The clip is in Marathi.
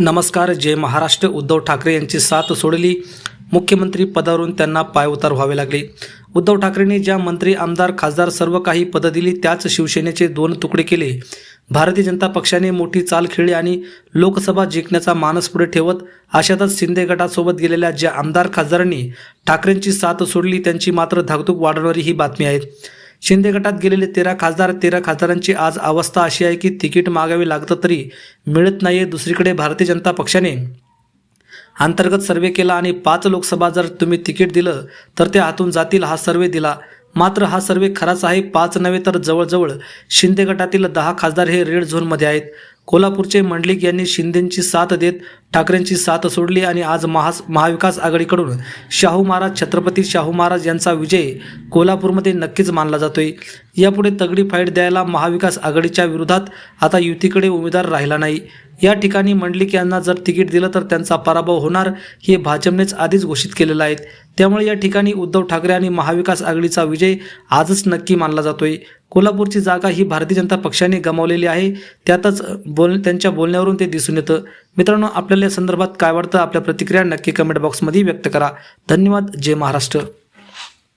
नमस्कार जय महाराष्ट्र. उद्धव ठाकरे यांची साथ सोडली. मुख्यमंत्री पदावरून त्यांना पायउतार व्हावे लागले. उद्धव ठाकरेंनी ज्या मंत्री आमदार खासदार सर्व काही पदं दिली त्याच शिवसेनेचे दोन तुकडे केले. भारतीय जनता पक्षाने मोठी चाल खेळली आणि लोकसभा जिंकण्याचा मानस पुढे ठेवत अशातच शिंदे गटासोबत गेलेल्या ज्या आमदार खासदारांनी ठाकरेंची साथ सोडली त्यांची मात्र धाकधूक वाढवणारी ही बातमी आहे. शिंदे गटात गेलेले तेरा खासदार तेरा खासदारांची आज अवस्था अशी आहे की तिकीट मागावे लागतं तरी मिळत नाहीये दुसरीकडे भारतीय जनता पक्षाने. अंतर्गत सर्वे केला आणि पाच लोकसभा जर तुम्ही तिकीट दिलं तर ते हातून जातील हा सर्वे दिला. मात्र हा सर्वे खराच आहे पाच नव्हे तर जवळजवळ शिंदे गटातील दहा खासदार हे रेड झोनमध्ये आहेत. कोल्हापूरचे मंडलिक यांनी शिंदेंची साथ देत ठाकरेंची साथ सोडली आणि आज महास महाविकास आघाडीकडून शाहू महाराज छत्रपती शाहू महाराज यांचा विजय कोल्हापूरमध्ये नक्कीच मानला जातोय. यापुढे तगडी फाईट द्यायला महाविकास आघाडीच्या विरोधात आता युतीकडे उमेदवार राहिला नाही. या ठिकाणी मंडलिक यांना जर तिकीट दिलं तर त्यांचा पराभव होणार हे भाजपनेच आधीच घोषित केलेलं आहे. त्यामुळे या ठिकाणी उद्धव ठाकरे आणि महाविकास आघाडीचा विजय आजच नक्की मानला जातोय. कोल्हापूरची जागा ही भारतीय जनता पक्षाने गमावलेली आहे. त्यातच बोल त्यांच्या बोलण्यावरून ते दिसून येतं. मित्रांनो आपल्याला या संदर्भात काय वाटतं? आपल्या प्रतिक्रिया नक्की कमेंट बॉक्समध्ये व्यक्त करा. धन्यवाद. जय महाराष्ट्र.